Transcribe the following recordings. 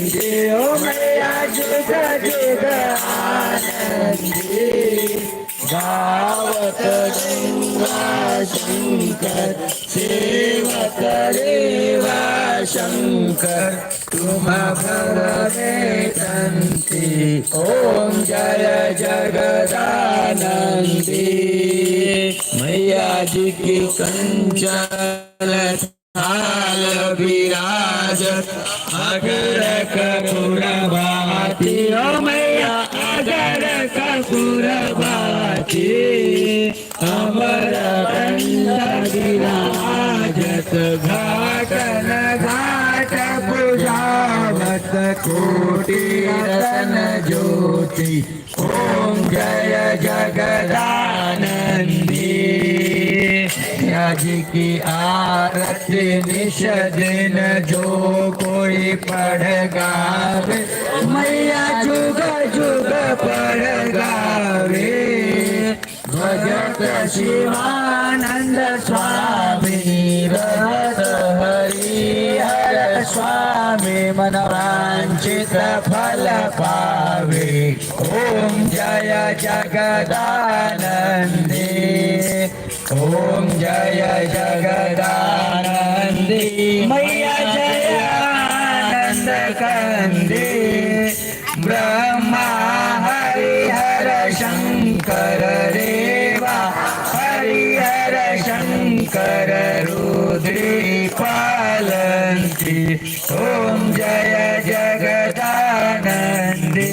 आनंदी ओ मैया जुग जुग गावत देवा शंकर सेवक देवा शंकर तुम भगवे तंती ओम जय जगदानंदी मैया जी की कंचन मूर्ती ओम जय जगदानंदी. आज की आरती निश दिन जो कोई पढ़ गावे मैया जुग जुग पढ़ गावे. भजत शिवानंद स्वामी स्वामी मनवांचित फल पावे ओम जय जगदानंदी ओम जय जगदानंदी मैया जय आनंद कंदी ब्रह्मा हरिहर शंकर ఓం జయ జగదానంది.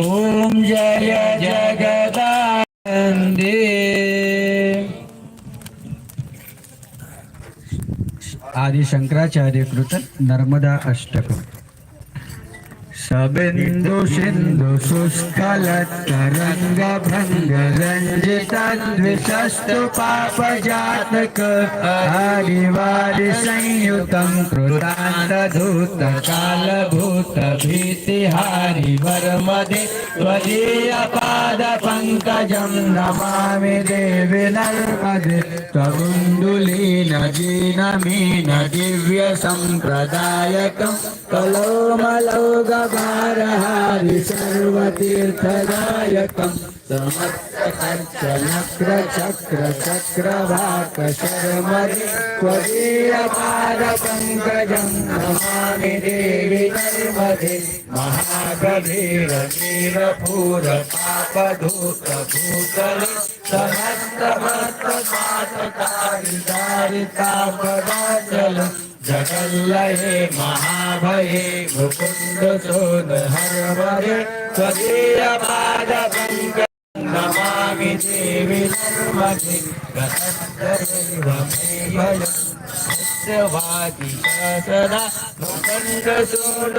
ఓం జయ జగదానంది. ఆది శంకరాచార్య కృత నర్మదా అష్టకం. सबिंदु सिंधु शुष्कल तरंग भंग रंजित द्विशस्तु पाप जातक हरिवारि संयुतं कृतांत धूत काल भूत भीति हारि वर्मदे त्वदीय पाद पंकजं नमामि देवि नर्मदे त्वगुण्डुलीन जीनमीन दिव्य सम्प्रदायकं कलोमलो गभारहारि सर्वतीर्थदायकं। समर्थकर्चनक्र चक्र चक्रवाक शर्मदे त्वदीयपादपङ्कजं नमामि देवि नर्मदे महागभीर वीरपूर पापधूत भूतले समस्तमस्तपातकारितारितापदाचल जगल्लये महाभये मुकुन्द सोद हरवरे त्वदीयपादपङ्क नमामि देवि नर्मदे गतत्रैव मे भयम् सदा मुकण्ड सोड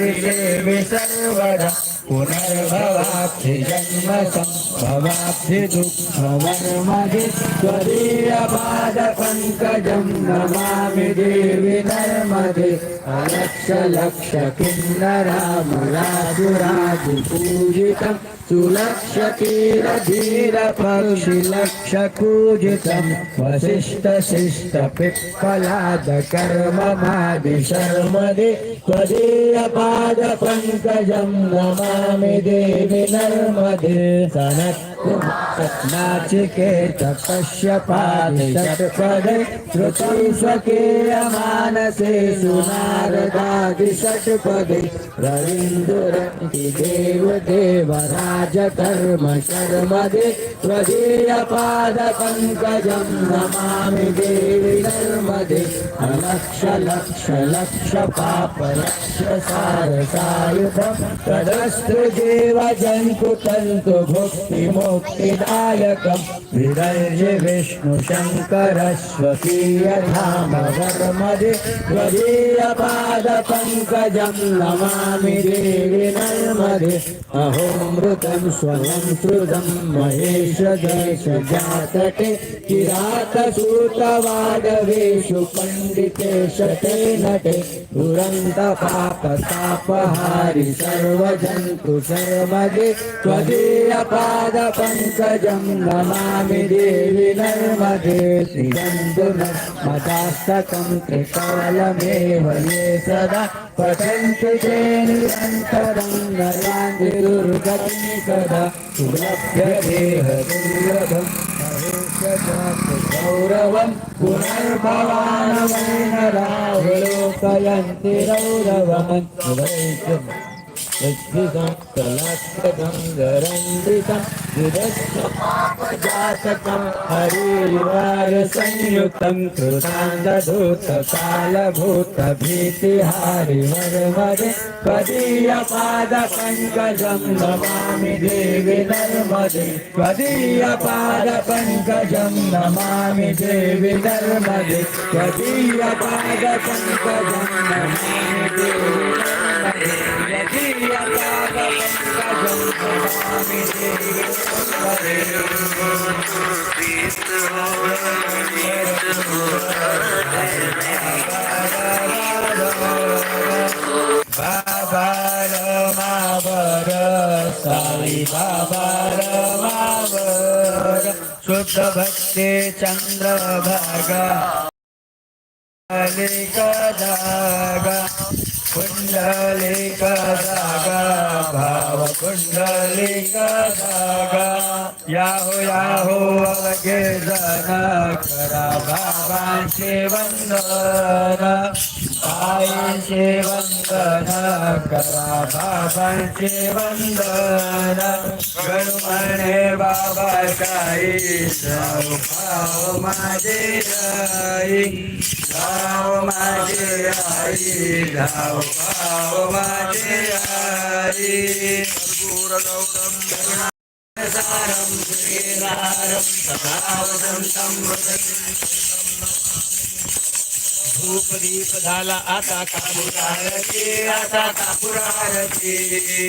देवि सर्वदा पुनर्भवाब्धि जन्म सम्भवाब्धि दुःखवर्मदि त्वदीयपादपङ्कजं नमामि देवि नर्मदे अलक्ष लक्ष किन्नरामराजुरादिपूजितं सुलक्ष तीर धीर पक्षि hamidi binermedi sanat नाचके पिप्पलाद कर्म मादि शर्मदे त्वदीयपाद नाचिकेत कश्यपादि षट्पदे श्रुति स्वकीय मानसे सुनारदादि षट्पदे रवीन्दुरन्ति देव राजधर्म शर्मदे त्वदीय नमामि देवि नर्मदे लक्ष लक्ष लक्ष पाप लक्ष सार सायुधं तदस्तु जीव जन्तु तन्तु भुक्तिमो मुक्तिदायकं विरर्य विष्णु शङ्कर स्वकीय धाम नमामि देवि नर्मदे अहोमृतं स्वयं श्रुतं महेश देश जातटे किरात सूतवाद सर्वेषु पण्डिते शते नटे दुरन्तपापतापहारि सर्वजन्तु सर्वदे त्वदीयपादप పంకజం నమామి దేవి నర్మదే శ్రీగంధుమస్తాస్తకం త్రికాలమేవ ఏ సదా పఠంతి తే నిరంతరం నరాంగిరుగతి సదా సులభ్య దేహ దుర్లభం గౌరవం పునర్భవాన వైన రాహులోకయంతి రౌరవమం यद्विदं कलात्मकं गरन्दितं विदस्यपापजातकं हरिवारसंयुक्तं कृतान्तधूतकालभूतभीतिहारिवर्मदे त्वदीयपादपङ्कजं नमामि देवि नर्मदे त्वदीयपादपङ्कजं नमामि देवि नर्मदे त्वदीयपादपङ्कजं नमामि देवि शुद्ध भक्ती चंद्र भागा कुंडलिक जागा भाव कुंडलिक जागा. याहो याहो अवघे जन करा बाबांचे वंदन. ಶಿವಂದನ ಕರಾಬಾಬಂಚಿ ವಂದನ ಗಣಮಣೆ ಬಾಬಾ ಕಾಯಿ ಸಾವು ಮಾಜಿ ರಾಯಿ ಸಾವು ಮಾಜಿ ರಾಯಿ ಸಾವು ಸಾವು ಮಾಜಿ ರಾಯಿ ಸರ್ಗೂರ ಗೌರಂ ಸಾರಂ ಶ್ರೀರಾರಂ ಸದಾವದಂತಂ ಮೃತ धूप दीप झाला आता कापुरारती आता कापुरारती.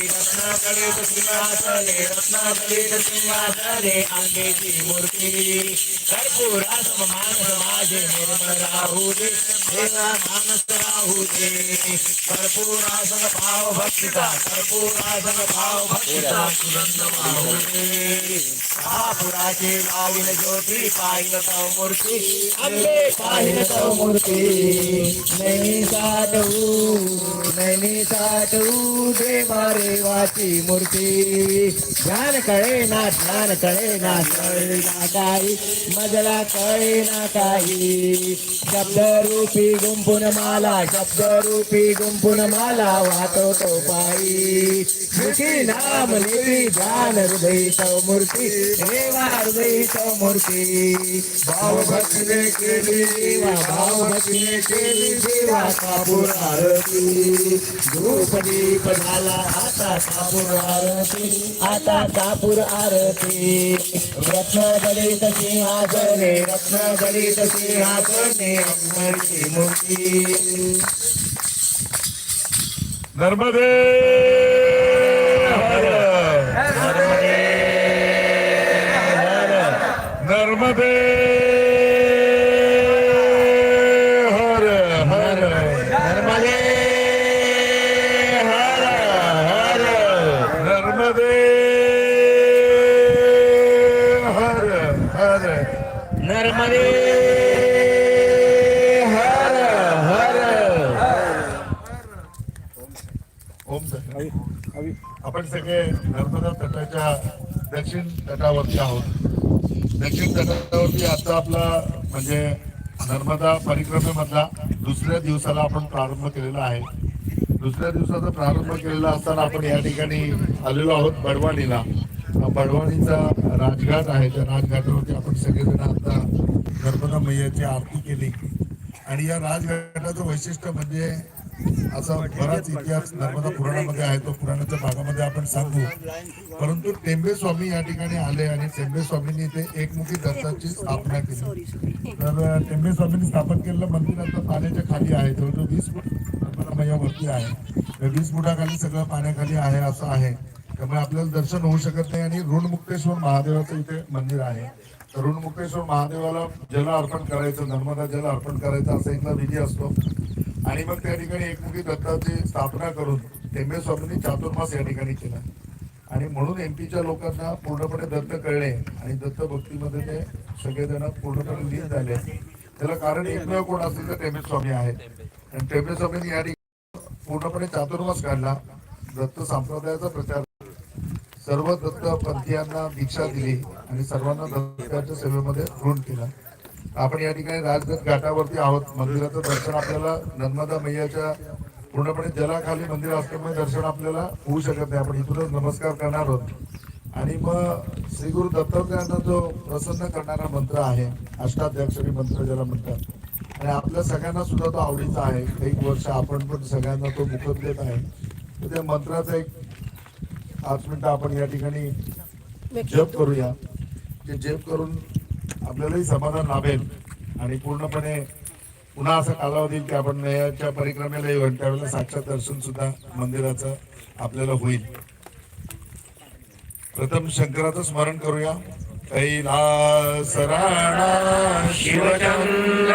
रत्नाकडे सिंहासने रत्नाकडे सिंहासने आंबेची मूर्ती. कर्पुरा समान माझे निर्मळ राहू दे देवा मानस राहू दे. कर्पूरासन भाव भक्षिता कर्पूरासन भाव भक्षिता सुगंध महापुराचे दे ज्योती पाहिन तव मूर्ती। आंबे पाहिन तव मूर्ती। नैनी साठवू नैनी साठवू देवा रेवाची मूर्ती। ज्ञान कळे ना ज्ञान कळे ना कळे ना काही। मजला कळे ना काही। शब्द रूपी गुंपून माला शब्द रूपी शब्दरूपी गुंपून माला वाहतो तो पायी. स्मृती नाम लिपी ध्यान हृदय तव मूर्ती. देवा हृदय तव मूर्ती. भाव भक्तीने केली देवा भाव भक्तीने केली देवा कापूर आरती. धूप दीप झाला आता कापूर आरती. आता कापूर आरती. रत्न गणित सिंहासने रत्न गणित सिंहासने अंबरची मूर्ती. नर्मदे हर नर्मदे हर हर नर्मदे हर हर नर्मदे हर हर नर्मदे आपण सगळे नर्मदा तटाच्या दक्षिण तटावरती आहोत. दक्षिण तटावरती आता आपला म्हणजे नर्मदा परिक्रमेमधला दुसऱ्या दिवसाला आपण प्रारंभ केलेला आहे. दुसऱ्या दिवसाचा प्रारंभ केलेला असताना आपण या ठिकाणी आलेलो आहोत बडवाणीला बडवाणीचा राजघाट आहे. त्या राजघाटावरती आपण सगळेजण आता नर्मदा मैयाची आरती केली. आणि या राजघाटाचं वैशिष्ट्य म्हणजे असा बराच इतिहास नर्मदा पुराणामध्ये आहे तो पुराणाच्या भागामध्ये आपण सांगू. परंतु टेंबे स्वामी या ठिकाणी आले आणि टेंबे स्वामींनी इथे एकमुखी दत्ताची स्थापना केली. तर टेंबे स्वामींनी स्थापन केलेलं मंदिर आता पाण्याच्या खाली आहे जवळजवळ वीस फूट नर्मदा आहे. तर वीस फुटाखाली सगळं पाण्याखाली आहे असं आहे. त्यामुळे आपल्याला दर्शन होऊ शकत नाही आणि ऋणमुक्तेश्वर महादेवाचं इथे मंदिर आहे. तरुण मुकेश्वर महादेवाला जल अर्पण करायचं नर्मदा जल अर्पण करायचं असा एकदा विधी असतो. आणि मग त्या ठिकाणी एकमुखी दत्ताची स्थापना करून टेंबे स्वामींनी चातुर्मास या ठिकाणी केला. आणि म्हणून एम पीच्या लोकांना पूर्णपणे दत्त कळले आणि दत्त भक्तीमध्ये ते सगळेजण पूर्णपणे लीन झाले. त्याला कारण एकमेव कोण असेल तर टेंबे स्वामी आहेत. आणि टेंबे स्वामींनी या ठिकाणी पूर्णपणे चातुर्मास काढला. दत्त संप्रदायाचा प्रचार. सर्व दत्त पंथीयांना दीक्षा दिली. आणि सर्वांना दत्ताच्या सेवेमध्ये ऋण केला. आपण या ठिकाणी राजगड घाटावरती आहोत. मंदिराचं दर्शन आपल्याला नर्मदा मैयाच्या पूर्णपणे जलाखाली मंदिर असल्यामुळे दर्शन आपल्याला होऊ शकत नाही. आपण इथूनच नमस्कार करणार आहोत. आणि मग श्री गुरु दत्तात्रयांना जो प्रसन्न करणारा मंत्र आहे अष्टाध्याक्षरी मंत्र ज्याला म्हणतात. आणि आपल्या सगळ्यांना सुद्धा तो आवडीचा आहे. एक वर्ष आपण पण सगळ्यांना तो मुखत देत आहे. तर त्या मंत्राचा एक पाच मिनिटं आपण या ठिकाणी जप करूया. ते जप करून आपल्यालाही समाधान लाभेल आणि पूर्णपणे पुन्हा असा कालावधी की आपण याच्या परिक्रमेला येऊन त्यावेळेला साक्षात दर्शन सुद्धा मंदिराचं आपल्याला होईल. प्रथम शंकराचं स्मरण करूया. कैलास राणा शिवचंद्र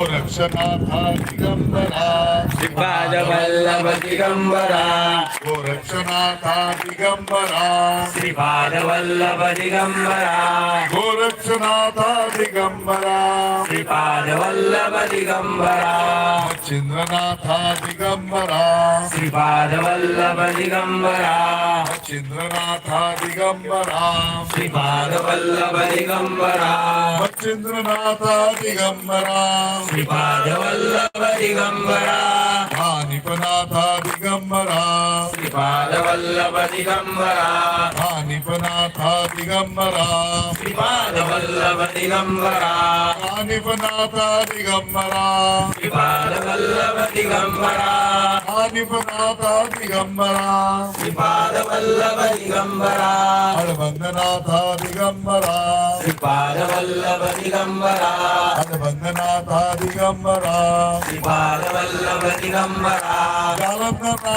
ಗೋರಕ್ಷನಾಥಿಗಂಬರ ಶ್ರೀಪಾದ ವಲ್ಲಭ ದಿಗಂಬರ ಗೋರಕ್ಷನಾಥಿಗಂಬರ ಶ್ರೀಪಾದ ವಲ್ಲಭ ದಿಗಂಬರ ಗೋರಕ್ಷನಾಥಿಗಂಬರ ಶ್ರೀಪಾದ ವಲ್ಲಭ ದಿಗಂಬರ ಚಂದ್ರನಾಥಿಗಂಬರ ಶ್ರೀಪಾದ ವಲ್ಲಭ ದಿಗಂಬರ ಚಂದ್ರನಾಥಿಗಂಬರ ಶ್ರೀಪಾದ ವಲ್ಲಭ ದಿಗಂಬರ ಚಂದ್ರನಾಥಿಗಂಬರ శ్రీపాదవల్లభ దిగంబరా. నిపుణాథ దిగంబరా శ్రీపాదవల్లభ దిగంబరా కానిపనాథ దిగంబరా శ్రీపాదవల్లభ దిగంబరా కానిపనాథ దిగంబరా శ్రీపాదవల్లభ దిగంబరా కానిపనాథ దిగంబరా శ్రీపాదవల్లభ దిగంబరా హరవందనాథ దిగంబరా శ్రీపాదవల్లభ దిగంబరా హరవందనాథ దిగంబరా శ్రీపాదవల్లభ దిగంబరా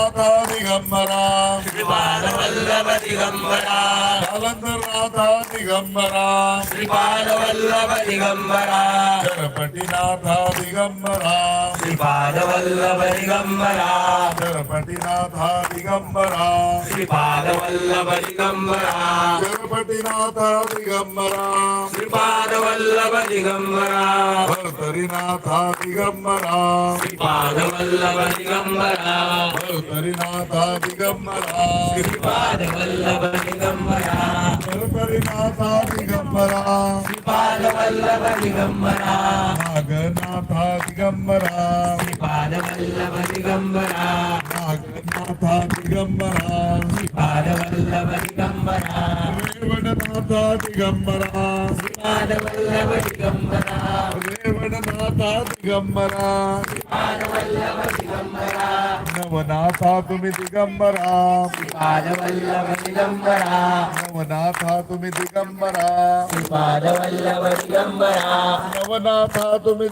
రాధా దిగంబరా శ్రీ బాలవల్లభ దిగంబరా జలంధర్ రాధా దిగంబరా శ్రీ బాలవల్లభ దిగంబరా జరపటినాథ దిగంబరా శ్రీ బాలవల్లభ దిగంబరా జరపటినాథ దిగంబరా శ్రీ బాలవల్లభ దిగంబరా జరపటినాథ దిగంబరా శ్రీ బాలవల్లభ దిగంబరా ಭಕ್ತರಿನಾಥ ದಿಗಂಬರ ಪಾದವಲ್ಲವ ದಿಗಂಬರ ಭಕ್ತರಿನಾಥ ದಿಗಂಬರ ಪಾದವಲ್ಲವ ದಿಗಂಬರ ಭಕ್ತರಿನಾಥ ದಿಗಂಬರ ಪಾದವಲ್ಲವ ದಿಗಂಬರ ನಾಗನಾಥ ದಿಗಂಬರ ಪಾದವಲ್ಲವ ದಿಗಂಬರ ನಾಗನಾಥ ದಿಗಂಬರ ಪಾದವಲ್ಲವ ದಿಗಂಬರ ರೇವಣನಾಥ ದಿಗಂಬರ ಪಾದವಲ್ಲವ ದಿಗಂಬರ श्रीपाद वल्लभ दिगंबरा भरतरीनाथा दिगंबरा श्रीपाद वल्लभ दिगंबरा नागनाथा दिगंबरा श्रीपाद वल्लभ दिगंबरा नागनाथा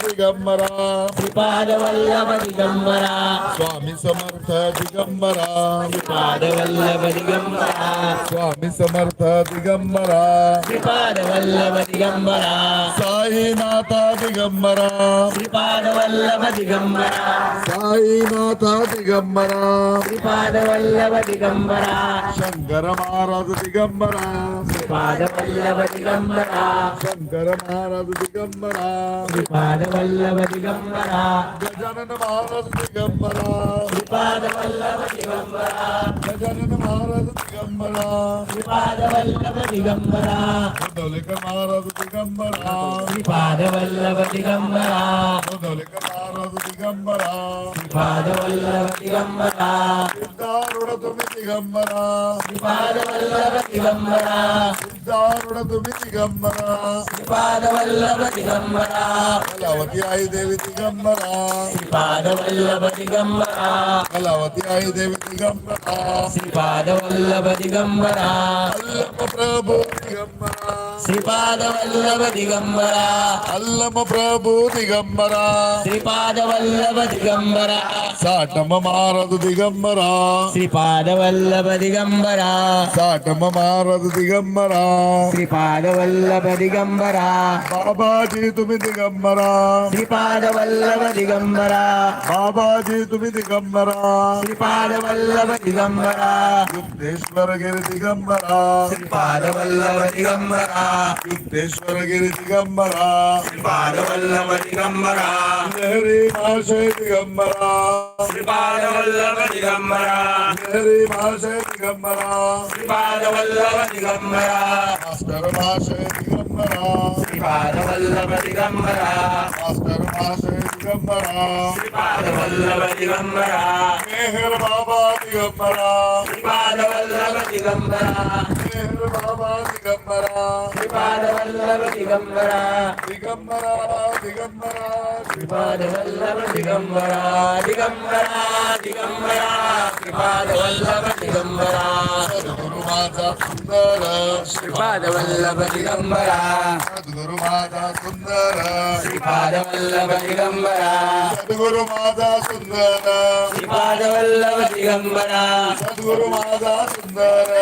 दिगंबरा श्रीपाद वल्लभ दिगंबरा रेवणनाथा दिगंबरा श्रीपाद वल्लभ दिगंबरा रेवणनाथा दिगंबरा श्रीपाद वल्लभ दिगंबरा नवनाथा దిగంబర. శ్రీపాద వల్లభ దిగంబర. సాయినాథ దిగంబర. శ్రీపాద శంకర మహారాజ దిగంబర. శ్రీపాదవల్లవదిగంబరా శంకర మహారదిగంబరా శ్రీపాదవల్లవదిగంబరా గజానన మహారదిగంబరా శ్రీపాదవల్లవదిగంబరా గజానన మహారదిగంబరా శ్రీపాదవల్లవదిగంబరా దొలిక మహారదిగంబరా శ్రీపాదవల్లవదిగంబరా దొలిక మహారదిగంబరా శ్రీపాదవల్లవదిగంబరా దారుణ తుమి దిగంబరా శ్రీపాదవల్లవదిగంబరా దారుణ దుమి దిగంబరా శ్రీపాద వల్లభ దిగంబరా కలవతి ఆయి దేవి దిగంబరా శ్రీపాద వల్లభ దిగంబరా కలవతి ఆయి దేవి దిగంబరా శ్రీపాద వల్లభ దిగంబరా అల్లమ్మ ప్రభు దిగంబరా శ్రీపాద వల్లభ దిగంబరా అల్లమ్మ ప్రభు దిగంబరా సాటమ మారదు దిగంబరా శ్రీపాద దిగంబరా సాటమ మారదు దిగంబరా శ్రీపాదవల్లభ దిగంబరా బాబాజీ తుమి దిగంబరా శ్రీపాదవల్లభ దిగంబరా బాబాజీ తుమి దిగంబరా శ్రీపాదవల్లభ దిగంబరా యుక్తేశ్వరగిరి దిగంబరా శ్రీపాదవల్లభ దిగంబరా యుక్తేశ్వరగిరి దిగంబరా శ్రీపాదవల్లభ దిగంబరా హరి మాసే దిగంబరా శ్రీపాదవల్లభ దిగంబరా హరి మాసే దిగంబరా శ్రీపాదవల్లభ దిగంబరా మాస్టర్ భాషే దిగంబర. శ్రీపాద వల్లభ దిగంబర. మాస్టర్ భాషే దిగంబర. శ్రీపాద వల్లభ దిగంబర. మెహర్ బాబా దిగంబర శ్రీపాద వల్లభ దిగంబర మెహర్ బాబా దిగంబర శ్రీపాద వల్లభ దిగంబర దిగంబర దిగంబర శ్రీపాద వల్లభ దిగంబర దిగంబర దిగంబర శ్రీపాద వల్లభ दिगंबरा श्रीपाद वल्लभ दिगंबरा सद्गुरु माझा सुंदर श्रीपाद वल्लभ दिगंबरा सद्गुरु माझा सुंदर श्रीपाद वल्लभ दिगंबरा सद्गुरु माझा सुंदर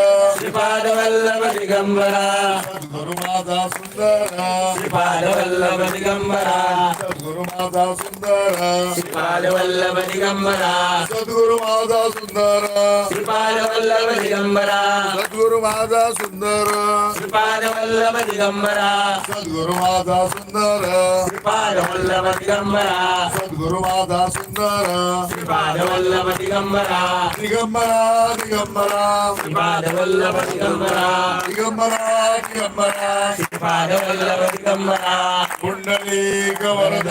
श्रीपाद वल्लभ दिगंबरा सद्गुरु माझा सुंदर श्रीपाद वल्लभ दिगंबरा सद्गुरु माझा सुंदर श्रीपाद वल्लभ दिगंबरा సద్గురు మాతా సుందర శ్రీపాల వల్లభ దిగంబర సద్గురు మాతా సుందర శ్రీపాల వల్లభ దిగంబర సద్గురు మాతా సుందర శ్రీపాల వల్లభ దిగంబర. సద్గురు మాతా సుందర శ్రీపాల వల్లభ దిగంబర సద్గురు మాతా సుందర శ్రీపాద వల్లభ దిగంబర. దిగంబర దిగంబర శ్రీపాద వల్లభ దిగంబర దిగంబర దిగంబర శ్రీపాద వల్లభ దిగంబర కుండలీక వరద